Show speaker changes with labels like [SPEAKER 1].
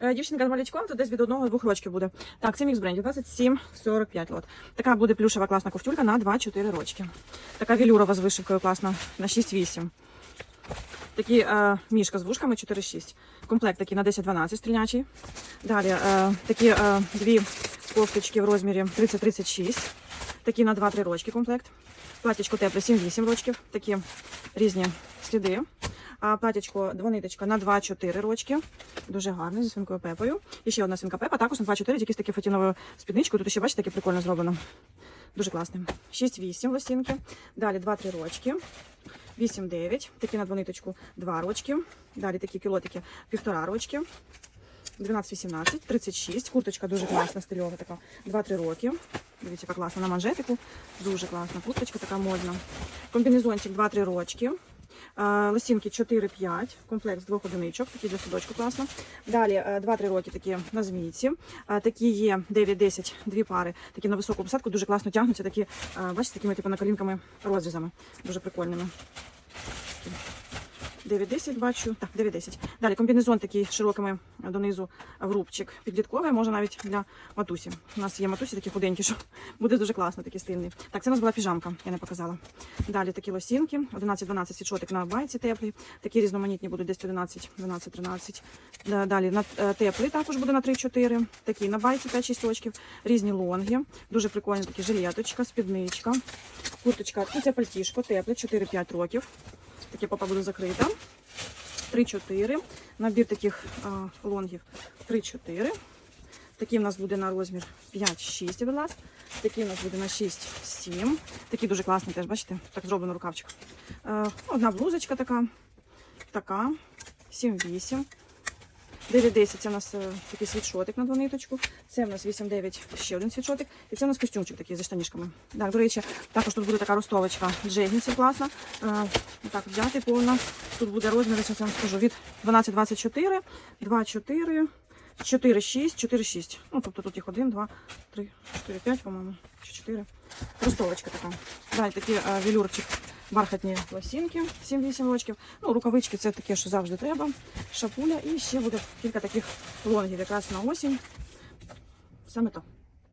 [SPEAKER 1] Е, Дівчинка з малючком, то десь від одного двох рочків буде. Так, це мікс брендів 27,45 лот. Така буде плюшева класна ковтюлька на 2-4 рочки. Така велюрова з вишивкою класна на 6-8. Такі е, мішка з вушками 4-6. Комплект такий на 10-12 стрілячий. Далі е, такі е, дві кофточки в розмірі 30-36. Такі на 2-3 рочки комплект. Платічко тепле 7-8 рочків. Такі різні сліди. А платічко двониточка на 2-4 рочки. Дуже гарне зі свинкою пепою. І ще одна свинка пепа, також на 2-4, якісь такі фатіновою спідничкою. Тут ще бачите, таке прикольно зроблено. Дуже класне. 6-8 лосінки. Далі 2-3 рочки. 8-9. Такі на двониточку 2 рочки. Далі такі кілотики 1,5 рочки. 12-18, 36. Курточка дуже класна, стильова така. 2-3 роки. Дивіться, яка класна на манжетику. Дуже класна. Курточка така модна. Комбінезончик 2-3 рочки. Е, Лосінки 4-5, комплект з двох одиничок, такі для садочку класно. Далі е, 2-3 роки такі на змійці. Е, Такі є 9-10, дві пари, такі на високу посадку, дуже класно тягнуться, такі, е, бачите, такими типу наколінками розрізами, дуже прикольними. 9-10 бачу. Так, 9-10. Далі комбінезон такий широкими донизу в рубчик. Підлітковий, може навіть для матусі. У нас є матусі такі худенькі, що буде дуже класно, такий стильний. Так, це у нас була піжамка, я не показала. Далі такі лосінки, 11-12 світшотик на байці теплий. Такі різноманітні будуть десь 11, 12, 13. Далі на е, теплий також буде на 3-4. Такі на байці 5-6 очків. Різні лонги. Дуже прикольні такі жилеточка, спідничка, курточка. Ну, це пальтішко, тепле, 4-5 років. Таке попа буде закрита. 3-4. Набір таких а, лонгів 3-4. Такий в нас буде на розмір 5-6 від нас. Такий у нас буде на 6-7. Такий дуже класний теж, бачите? Так зроблено рукавчик. Е, одна блузочка така. Така. 7-8. 9-10 це у нас е, такий світшотик на двониточку. Це у нас 8-9 ще один світшотик. І це у нас костюмчик такий зі штанішками. Так, до речі, також тут буде така ростовочка джегінсів класна. Е, так, взяти повна. Тут буде розмір, я вам скажу, від 12-24, 2-4, 4-6, 4-6. Ну, тобто тут їх 1, 2, 3, 4, 5, по-моєму, чи 4. Ростовочка така. Далі такий е, велюрчик. Бархатні лосінки, 7-8 очків. Ну, рукавички це таке, що завжди треба. Шапуля і ще буде кілька таких лонгів якраз на осінь. Саме то.